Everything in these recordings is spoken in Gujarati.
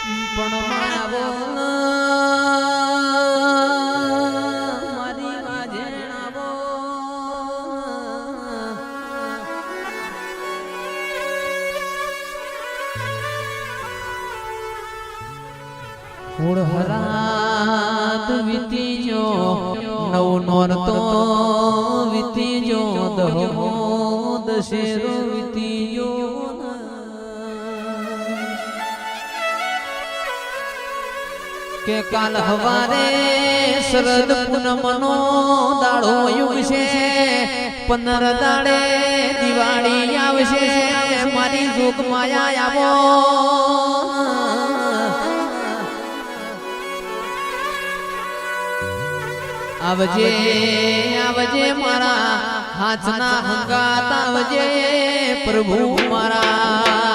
પણ ન મારી વાજણાવો ફૂળ હરાત વીતી જો દશેરો વીતી જો કે કાલ હવારે શરદ પૂનમનો દાડો યુગશે પંદર દાડે દિવાળી આવશે, મારી જોગ માયા આવો. આવજે આવજે મારા હાથના હંગાત, આવજે પ્રભુ મારા.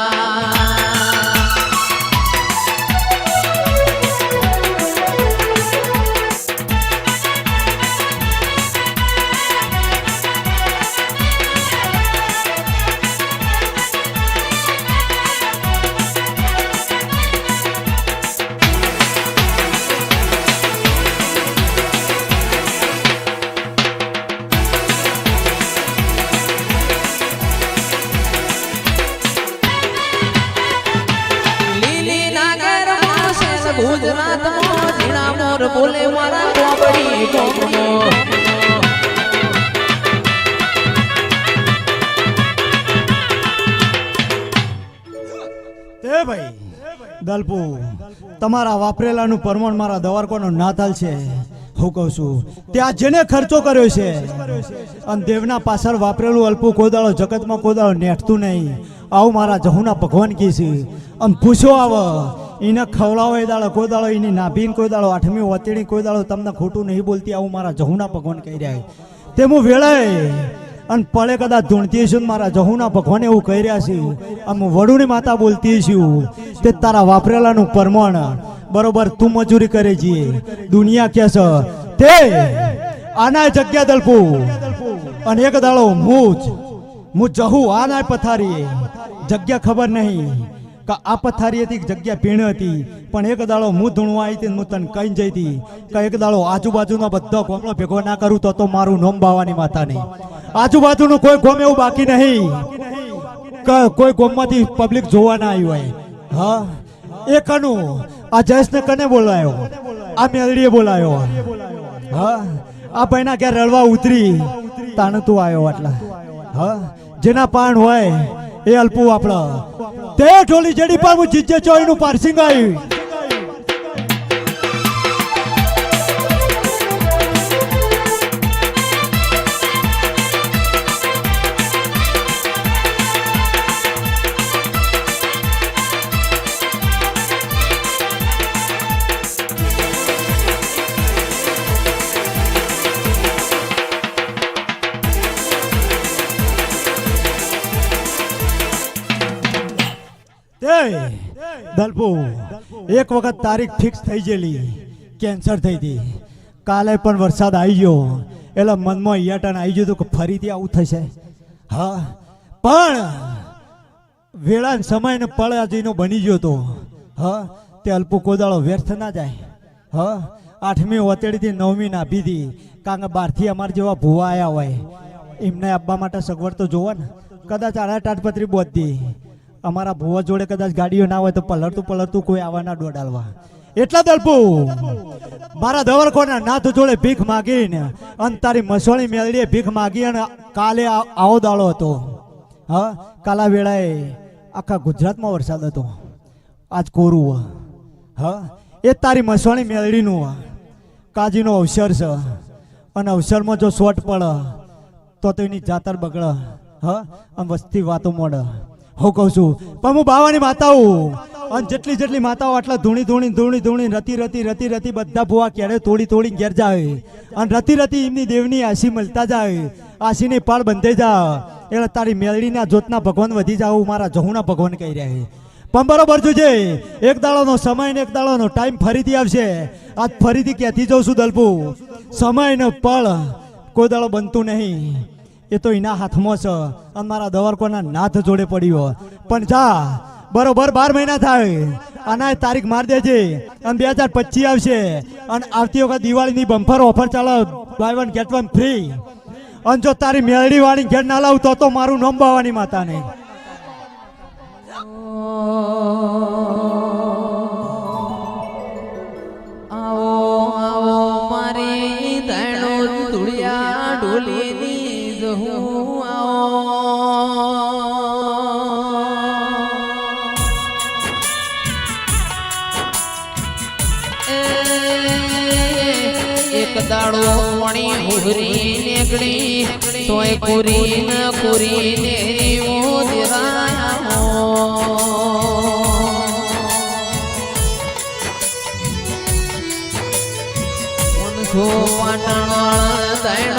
માસે ગુજરાતમાં ઝીણા મોર બોલે મારા કોબડી કોમનો ભાઈ, દલપુ, તમારા વાપરેલાનું પરમાણ મારા દવારકોનો નાતાલ છે. હું કહું છું, ત્યાં જેને ખર્ચો કર્યો છે, અને દેવના પાછળ વાપરેલું અલ્પુ કોદાળો જગતમાં કોદાળો નેઠતું નહીં. આવું મારા જહુના ભગવાન કી છે. આમ પૂછો આવ એને ખવડાવો એ દાડો, કોઈ દાડો એની નાભીન, કોઈ દાડો આઠમી વતેડી કોઈ દાડો તમને ખોટું નહીં બોલતી, આવું મારા જહુના ભગવાન કહી રહ્યા. તે હું વેળાએ અને પળે કદાચ ધૂણતી છું મારા જહુના ભગવાન એવું કહી રહ્યા છે. આમ વડુની માતા બોલતી છું. તે તારા વાપરેલાનું પરમાણ, બરોબર, તું મજૂરી કરે છે. દુનિયા કે છે, તે આના જગ્યા દલપું અને એક દાડો મુજ હું જહું આના પથારી. જગ્યા ખબર નહીં. કે આ પથારી હતી જગ્યા ભીણ હતી. પણ એક દાડો હું ધૂણવા આવી હતી હું તને કહી જઈ હતી. કે એક દાડો આજુબાજુનો બધો ગોમલો ભેગો ના કરું તો તો મારું નોમ બાવાની માતા આજુબાજુનું કોઈ ગોમ એવું બાકી નહીં. કોઈ ગોમમાંથી પબ્લિક જોવા ના આવ્યું હોય. હા? એ કનું આ જયેશને કને બોલાયો. આ મેલડીએ બોલાયો. હા? આ ભાઈના ઘેર રડવા ઉતરી. તાણ તું આવ્યો આટલા. હા? જેના પાણ હોય એ અલ્પુ આપણો. તે ઢોલી જેડી હું જીજે ચોઈનું પાર્સિંગ આવી દલપુ, એક વખત તારીખ ફિક્સ થઈ ગયેલી. કેન્સર થઈ હતી. કાલે પણ વરસાદ આવી ગયો. એટલે મનમાં ઈયાટન આવી ગયું હતું કે ફરીથી આવું થશે. હા, પણ વેળા સમય ને પળાજીનો બની ગયો હતો. હા, તે અલ્પુ કોદાળો વ્યર્થ ના જાય. હા, આઠમી વતેડીથી નવમી નાભીથી કારણ કે બહારથી અમારા જેવા ભૂવા આવ્યા હોય. એમને આપવા માટે સગવડ તો જોવો ને. કદાચ આડા ટાટપત્રી બોધતી. અમારા ભુવા જોડે કદાચ ગાડીઓ ના હોય તો પલળતું પલળતું કોઈ આવવાના દોડાલવા એટલા દલપુ મારા દવરકોના નાથ જોડે ભીખ માગીને અને તારી મસોળી મેળડીએ ભીખ માગી અને કાલે આવો દાડો હતો. હા, કાલા વેળાએ આખા ગુજરાતમાં વરસાદ હતો. આજ કોરું હા. એ તારી મસવાણી મેળડીનું કાજીનો અવસર છે. અને અવસરમાં જો શોટ પડે, તો તેની જાતર બગડે. હા, અને વસ્તી વાતો મોડે. હું કહું છું, પણ હું બાવાની માતાઓ. અને જેટલી જેટલી માતાઓ આટલા ધૂણી ધૂણી ધૂણી ધૂણી રતી રતી રતી રતી બધા ભૂવા ક્યારે તોડી તોડી ઘેર જાય. અને રતી રતી એમની દેવની આશી મળતા જાય. આશીની પાળ બંધાઈ જા. એટલે તારી મેળડીના જોતના ભગવાન વધી જાવ મારા જહુના ભગવાન કહી રહ્યા પણ બરોબર જોજે, એક દાડાનો સમય ને એક દાડાનો ટાઈમ ફરીથી આવશે. આજ ફરીથી ક્યાંથી જઉં છું દલપુ? સમય ને પળ કોઈ દાડો બનતું નહીં. એ તો એના હાથમાં છે. અને મારા દવારકોના નાથ જોડે પડ્યો. પણ જા, બરોબર બાર મહિના થાય. આના તારીખ મારી દેજે. અને બે હજાર પચીસ આવશે. અને આવતી વખત દિવાળીની બમ્ફર ઓફર ચાલે. Buy one get one free અને જો તારી મેળડી વાળી ઘેર ના લાવ તો મારું નામ બાવાની માતાને. આવો આવો, મારી દાણો ધુળિયા, ઢોલીની આવો એ એક દાડો મણી ઉભરી નીકળી તોય કુરી ન કુરી ને પાટણ જ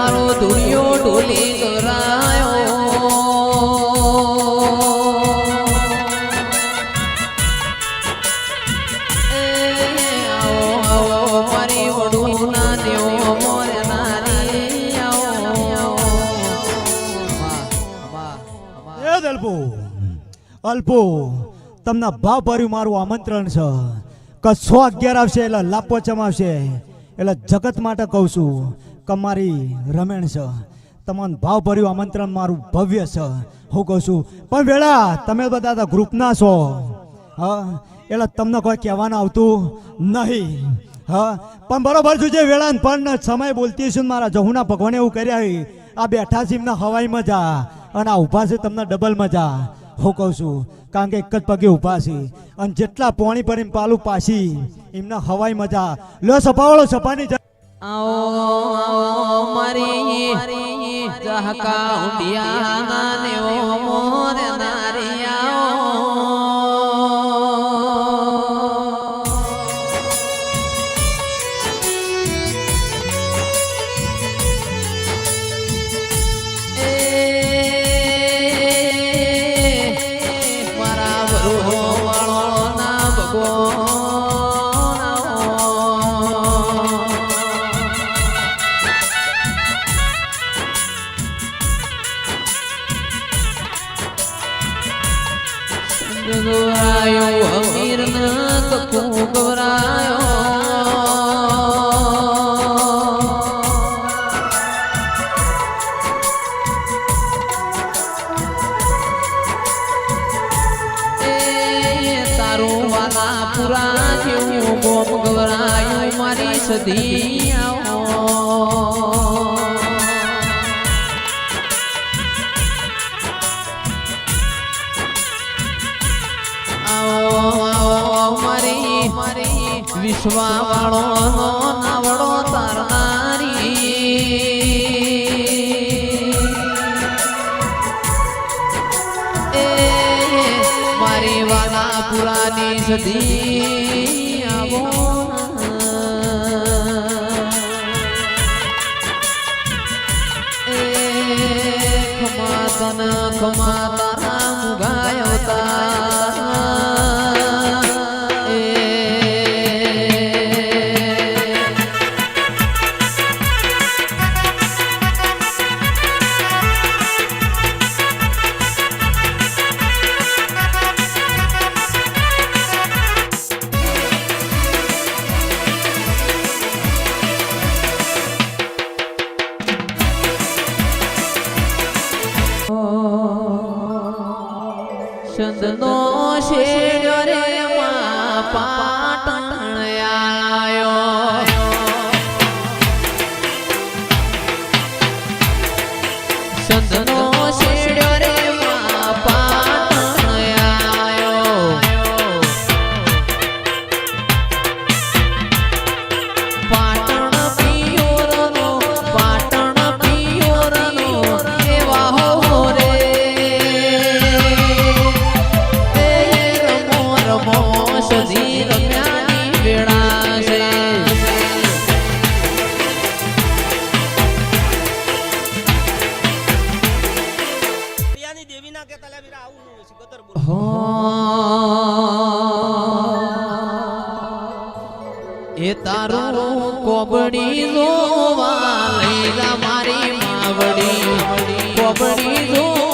તારો ધૂળિયો ઢોલી એ દલપુ અલ્પુ તમને ભાવ ભર્યું મારું આમંત્રણ છે. કે સો અગિયાર આવશે એટલે લાપો ચમાવશે. એટલે જગત માટે કહું છું કે મારી રમેણ છે. તમને ભાવ ભર્યું આમંત્રણ મારું ભવ્ય છે. હું કહું છું, પણ વેળા, તમે બધા તો ગ્રુપના છો. હા, એટલે તમને કોઈ કહેવાનું આવતું નહીં. હા, પણ બરોબર છું જે વેળા પણ સમય બોલતી છું મારા જહુના ભગવાને એવું કર્યા. આ બેઠા છે એમના હવાઈ મજા અને આ ઊભા છે તમને ડબલ મજા. હું કહું છું, કારણ કે એક જ પગે ઊભા છે. અને જેટલા પોણી પર એમ પાલું પાછી, એમના હવાઈ મજા. લો સપાવાળો સપાની આવો મરી જહકા ઉંડિયા ના નેવો મારી મારી વિશ્વા વાળો નો નાવડો તારનારી એ મારી વાલા પુરાની સદી આવો ખમા તન ખમા કોબડી જોવા લઈ જા મારી માવડી. કોબડી જોવા